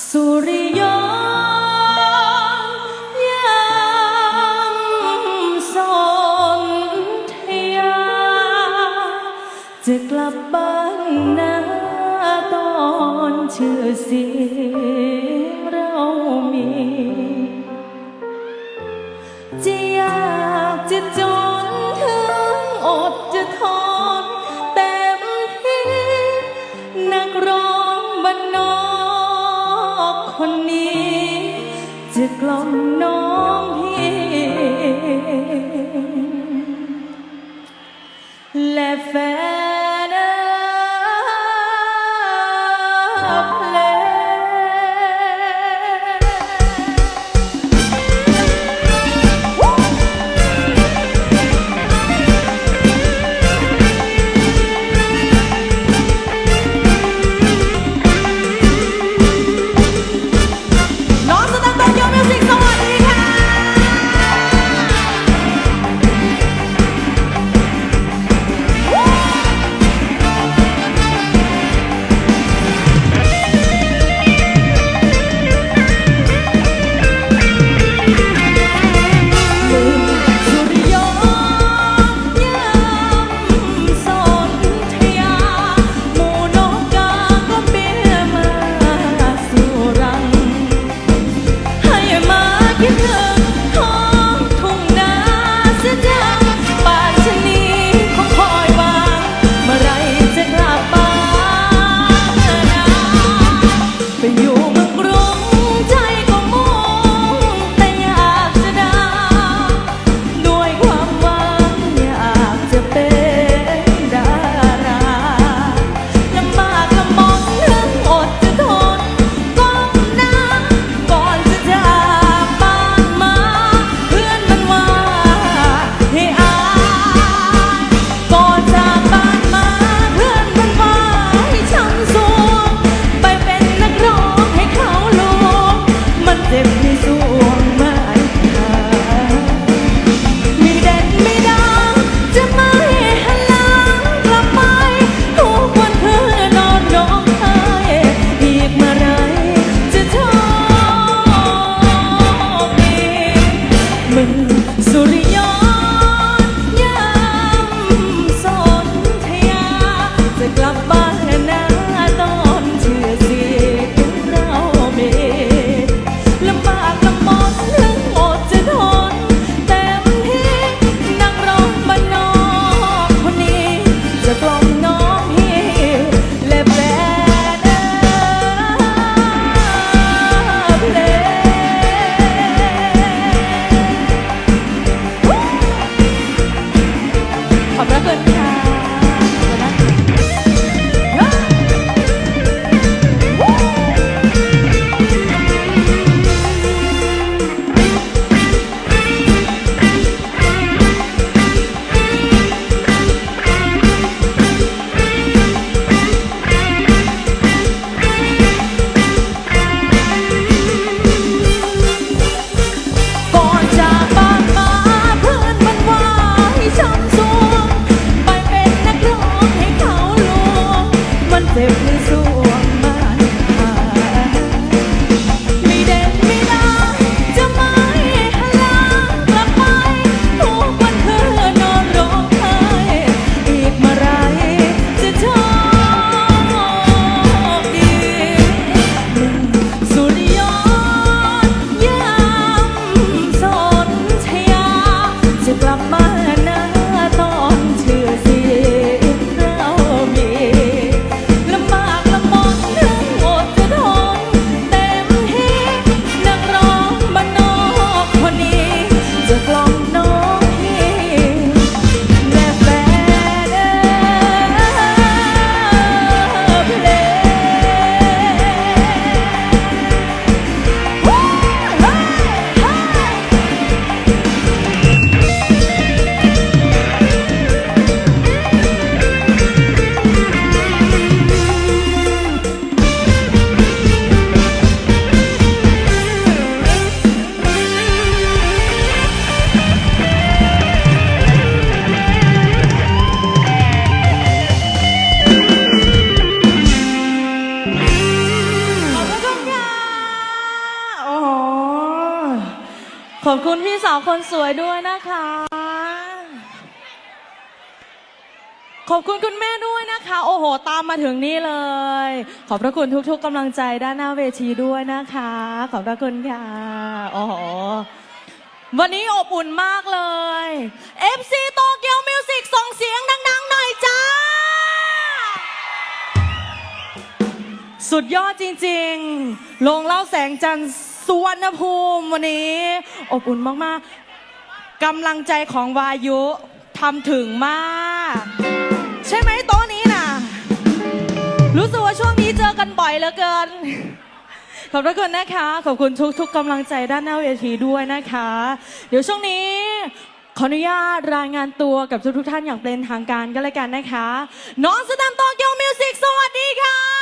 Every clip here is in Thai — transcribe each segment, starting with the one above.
สุริยยังสนทยา จะกลับบ้านนะตอนเชื่อเสีย กล่อมน้อง ขอบคุณพี่สาวคนสวยด้วยนะคะ ขอบคุณคุณแม่ด้วยนะคะ โอ้โห ตามมาถึงนี่เลย ขอบพระคุณทุกๆกำลังใจด้านหน้าเวทีด้วยนะคะ ขอบพระคุณค่ะโอ้โหวันนี้อบอุ่นมากเลย FC โตเกียวมิวสิกส่งเสียงดังๆหน่อยจ้า สุดยอดจริงๆ ลงเล่าแสงจันทร์ สุวรรณภูมิวันนี้ อบอุ่นมาก ๆกำลังใจของวายุทำถึงมาก ใช่ไหมโต๊ะนี้น่ะ รู้สึกว่าช่วงนี้เจอกันบ่อยเหลือเกิน ขอบพระคุณนะคะ ขอบคุณทุกๆกำลังใจด้านหน้าเวทีด้วยนะคะ เดี๋ยวช่วงนี้ขออนุญาตรายงานตัวกับทุกๆท่านอย่างเป็นทางการก็แล้วกันนะคะ น้องสแตมโตเกียวมิวสิกสวัสดีค่ะ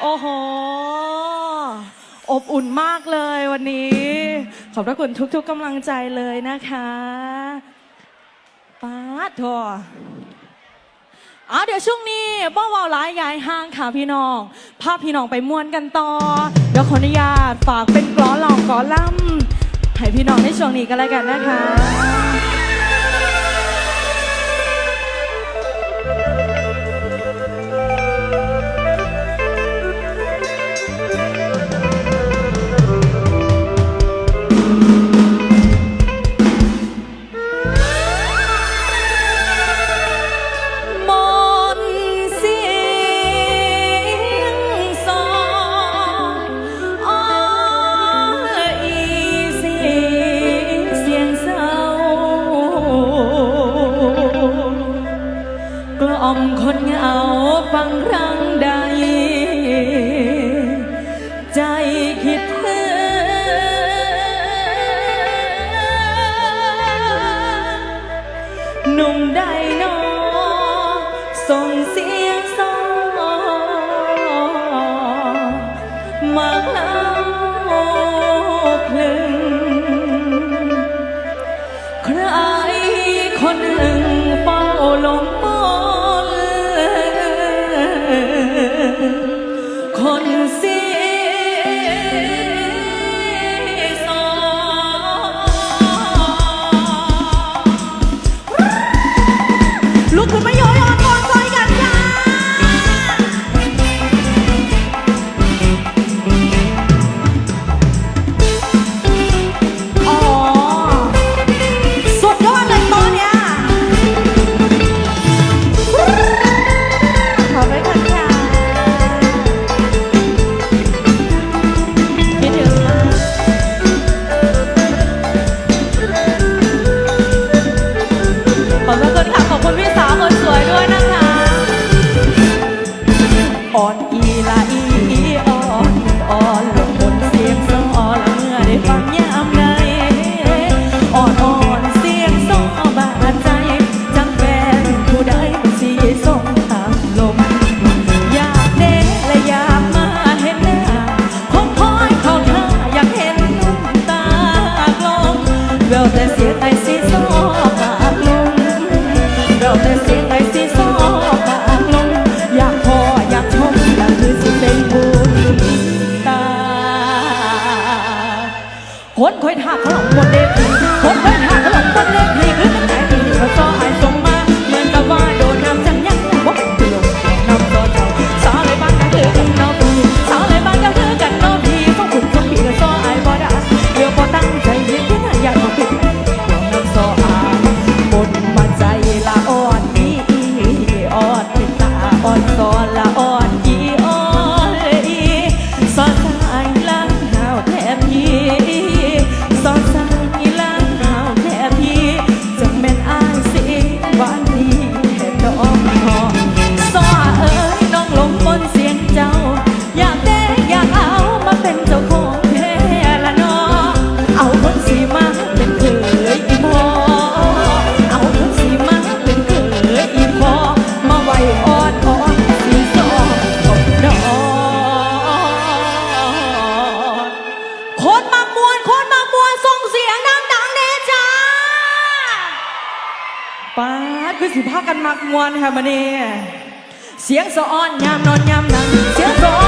โอ้โห อบอุ่นมากเลยวันนี้ ขอบพระคุณทุกๆกำลังใจเลยนะคะป้าดโถเอาเดี๋ยวช่วงนี้บ้าวาวร้ายยายห้างค่ะพี่น้องพาพพี่น้องไปม่วนกันต่อ เดี๋ยวขออนุญาตฝากเป็นกลอหลองกลอล่ำให้พี่น้องในช่วงนี้ก็แล้วกันนะคะ มวนค่ะมาเนี่เสียงสะอ้อนยามนอนยามนั่งเสียงสะอ้อน